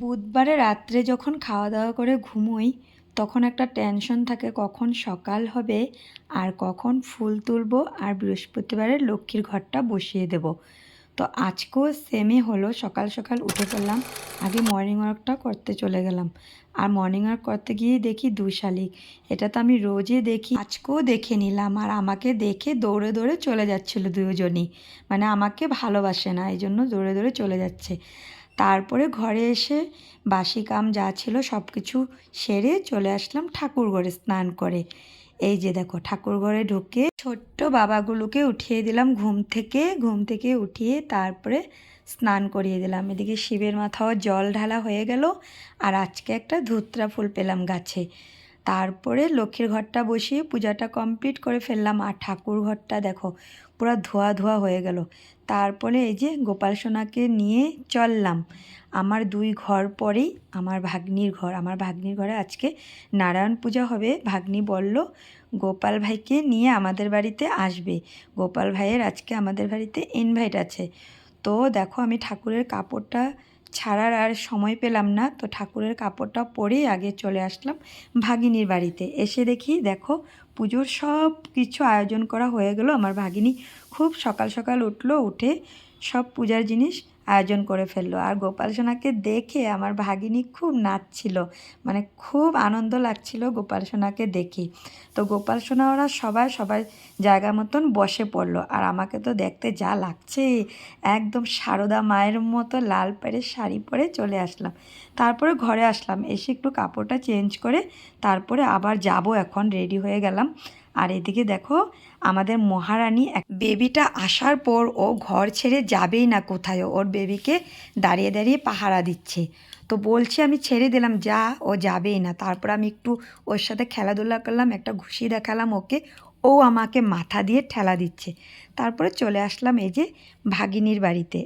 বুধবারে রাত্রে যখন খাওয়া দাওয়া করে ঘুমোই, তখন একটা টেনশন থাকে কখন সকাল হবে আর কখন ফুল তুলব আর বৃহস্পতিবারে লক্ষ্মীর ঘরটা বসিয়ে দেব। তো আজকেও সেমই হলো, সকাল সকাল উঠে পড়লাম, আগে মর্নিং ওয়ার্কটা করতে চলে গেলাম। আর মর্নিং ওয়ার্ক করতে গিয়ে দেখি দুই শালিক এটা তো আমি রোজই দেখি, আজকেও দেখে নিলাম আর আমাকে দেখে দৌড়ে দৌড়ে চলে যাচ্ছিল দুজনই। মানে আমাকে ভালোবাসে না এই জন্য দৌড়ে দৌড়ে চলে যাচ্ছে। তারপরে ঘরে এসে বাসি কাম যা ছিল সব কিছু সেরে চলে আসলাম ঠাকুর ঘরে স্নান করে। এই যে দেখো ঠাকুর ঘরে ঢুকে ছোট্ট বাবাগুলোকে উঠিয়ে দিলাম ঘুম থেকে। ঘুম থেকে উঠিয়ে তারপরে স্নান করিয়ে দিলাম। এদিকে শিবের মাথাও জল ঢালা হয়ে গেল। আর আজকে একটা ধুত্রা ফুল পেলাম গাছে। তারপরে লক্ষ্মীর ঘরটা বসিয়ে পূজাটা কমপ্লিট করে ফেললাম। আর ঠাকুর ঘরটা দেখো, পুরো ধোয়া ধোয়া হয়ে গেল। তারপরে এই যে গোপাল সোনাকে নিয়ে চললাম। আমার দুই ঘর পরেই আমার ভাগ্নির ঘর। আমার ভাগ্নির ঘরে আজকে নারায়ণ পূজা হবে। ভাগ্নি বলল, গোপাল ভাইকে নিয়ে আমাদের বাড়িতে আসবে। গোপাল ভাইয়ের আজকে আমাদের বাড়িতে ইনভাইট আছে। তো দেখো আমি ঠাকুরের কাপড়টা ছাড়ার আর সময় পেলাম না, তো ঠাকুরের কাপড়টা পরেই আগে চলে আসলাম ভাগিনীর বাড়িতে। এসে দেখি, দেখো, পুজোর সব কিছু আয়োজন করা হয়ে গেল। আমার ভাগিনী খুব সকাল সকাল উঠল, উঠে সব পূজার জিনিস আয়োজন করে ফেলল। আর গোপাল সোনাকে দেখে আমার ভাগিনী খুব নাচছিল মানে খুব আনন্দ লাগছিল গোপাল সোনাকে দেখে। তো গোপাল সোনা ওরা সবাই সবাই জায়গা মতন বসে পড়ল। আর আমাকে তো দেখতে যা লাগছে, একদম সারদা মায়ের মতো লাল পাড়ের শাড়ি পরে চলে আসলাম। তারপরে ঘরে আসলাম, এসে একটু কাপড়টা চেঞ্জ করে তারপরে আবার যাব এখন, রেডি হয়ে গেলাম। আর এদিকে দেখো, আমাদের মহারানী এক বেবিটা আসার পর ও ঘর ছেড়ে যাবেই না কোথায়। ওর বেবিকে দাঁড়িয়ে দাঁড়িয়ে পাহারা দিচ্ছে। তো বলছি আমি ছেড়ে দিলাম, যা, ও যাবেই না। তারপর আমি একটু ওর সাথে খেলাধুলা করলাম, একটা ঘুষি দেখালাম ওকে। ও আমাকে মাথা দিয়ে ঠেলা দিচ্ছে। তারপরে চলে আসলাম এই যে ভাগিনীর বাড়িতে।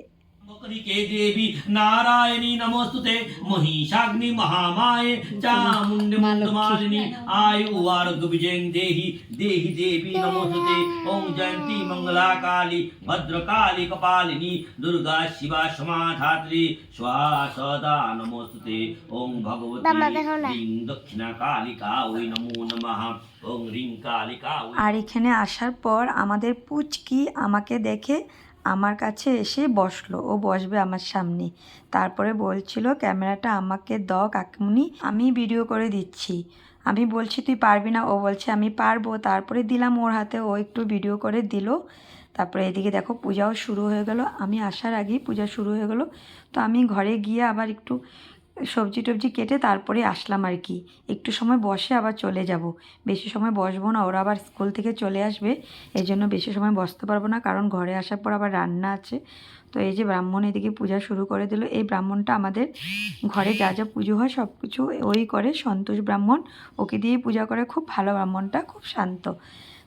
নারায়ণী নমস্তুতে মহিষাগ্নি মহামায়ে চামুণ্ড মালিনী আয় উবারক বিজয় দেহি দেহি দেবী নমস্তুতে ওং জয়ন্তী মঙ্গলা কালী ভদ্রকালী কপালিনী দুর্গা শিবা সমাধাত্রী স্বাহা সদা নমস্তুতে ওং ভগবতী দক্ষিণা কালিকা ওই নমো নমঃ ওং রিং কালিকা আর এখানে আসার পর আমাদের পুচকি আমাকে দেখে আমার কাছে এসে বসল। ও বসবে আমার সামনে। তারপরে বলছিল, ক্যামেরাটা আমাকে দ কাকিমুনি, আমি ভিডিও করে দিচ্ছি। আমি বলছি, তুই পারবি না। ও বলছে, আমি পারব। তারপরে দিলাম ওর হাতে, ও একটু ভিডিও করে দিল। তারপরে এদিকে দেখো, পূজাও শুরু হয়ে গেল। আমি আসার আগেই পূজা শুরু হয়ে গেল। তো আমি ঘরে গিয়ে আবার একটু সবজি টবজি কেটে তারপরে আসলাম আর কি। একটু সময় বসে আবার চলে যাব। বেশি সময় বসবো না, ওরা আবার স্কুল থেকে চলে আসবে। এই জন্য বেশি সময় বসতে পারব না, কারণ ঘরে আসার পর আবার রান্না আছে। তো এই যে ব্রাহ্মণ এদিকে পূজা শুরু করে দিল। এই ব্রাহ্মণটা আমাদের ঘরে যা যা পুজো হয় সব কিছু ওই করে। সন্তোষ ব্রাহ্মণ ওকে দিয়েই পূজা করে। খুব ভালো ব্রাহ্মণটা, খুব শান্ত।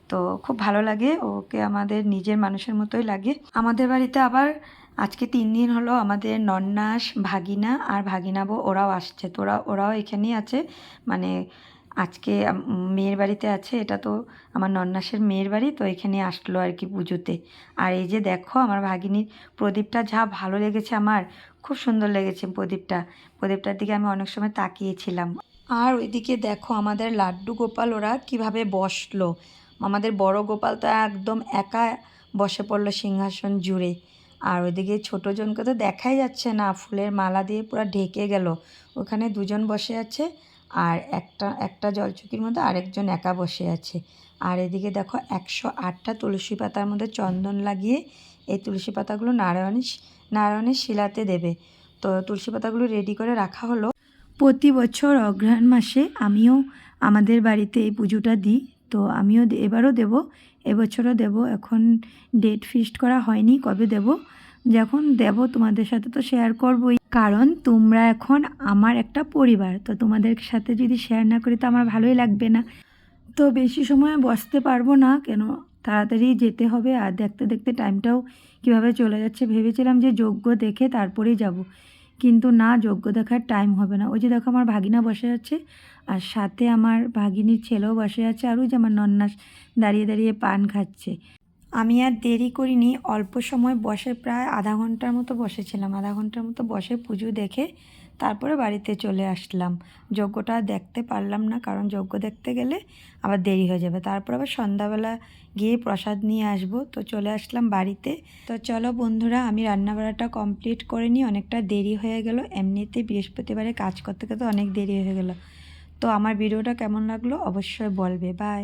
তো খুব ভালো লাগে, ওকে আমাদের নিজের মানুষের মতোই লাগে। আমাদের বাড়িতে আবার আজকে তিন দিন হলো আমাদের নন্নাস, ভাগিনা আর ভাগিনাবো ওরাও আসছে। তোরা ওরাও এখানেই আছে। মানে আজকে মেয়ের বাড়িতে আছে। এটা তো আমার নন্নাসের মেয়ের বাড়ি, তো এখানে আসলো আর কি পুজোতে। আর এই যে দেখো আমার ভাগিনীর প্রদীপটা, যা ভালো লেগেছে আমার, খুব সুন্দর লেগেছে প্রদীপটা। প্রদীপটার দিকে আমি অনেক সময় তাকিয়েছিলাম। আর ওইদিকে দেখো আমাদের লাড্ডু গোপাল, ওরা কীভাবে বসল। আমাদের বড় গোপাল তো একদম একা বসে পড়ল সিংহাসন জুড়ে। আর ওইদিকে ছোটো জনকে তো দেখাই যাচ্ছে না, ফুলের মালা দিয়ে পুরো ঢেকে গেল। ওখানে দুজন বসে আছে আর একটা একটা জলচকির মধ্যে আরেকজন একা বসে আছে। আর এদিকে দেখো একশো আটটা তুলসী পাতার মধ্যে চন্দন লাগিয়ে এই তুলসী পাতাগুলো নারায়ণী নারায়ণের শিলাতে দেবে। তো তুলসী পাতাগুলো রেডি করে রাখা হলো। প্রতি বছর অগ্রহায়ণ মাসে আমিও আমাদের বাড়িতে এই পুজোটা দিই। তো আমিও এবারও দেব, এবছরও দেব। এখন ডেট ফিক্সড করা হয়নি, কবে দেব? যখন দেব, তোমাদের সাথে তো শেয়ার করবই। কারণ তোমরা এখন আমার একটা পরিবার, তো তোমাদের সাথে যদি শেয়ার না করি, তো আমার ভালোই লাগবে না। তো বেশি সময় বসতে পারব না, কেন? তাড়াতাড়ি যেতে হবে। আর দেখতে দেখতে টাইমটাও কীভাবে চলে যাচ্ছে, ভেবেছিলাম যে যোগ্য দেখে তারপরেই যাব। কিন্তু না যোগ্য দেখার টাইম হবে না। ওই যে দেখো আমার ভাগিনা বসে আছে, আর সাথে আমার ভাগিনীর ছেলেও বসে আছে, আর ওই যে আমার নন্নাস দাঁড়িয়ে দাঁড়িয়ে পান খাচ্ছে। আমি আর দেরি করিনি, অল্প সময় বসে প্রায় আধা ঘণ্টার মতো বসেছিলাম। আধা ঘণ্টার মতো বসে পুজো দেখে তারপরে বাড়িতে চলে আসলাম। যজ্ঞটা দেখতে পারলাম না, কারণ যজ্ঞ দেখতে গেলে আবার দেরি হয়ে যাবে। তারপর আবার সন্ধ্যাবেলা গিয়ে প্রসাদ নিয়ে আসব। তো চলে আসলাম বাড়িতে। তো চলো বন্ধুরা, আমি রান্নাবাড়াটা কমপ্লিট করে নিই। অনেকটা দেরি হয়ে গেল। এমনিতে বৃহস্পতিবারে কাজ করতে করতে অনেক দেরি হয়ে গেল। তো আমার ভিডিওটা কেমন লাগল অবশ্যই বলবে। বাই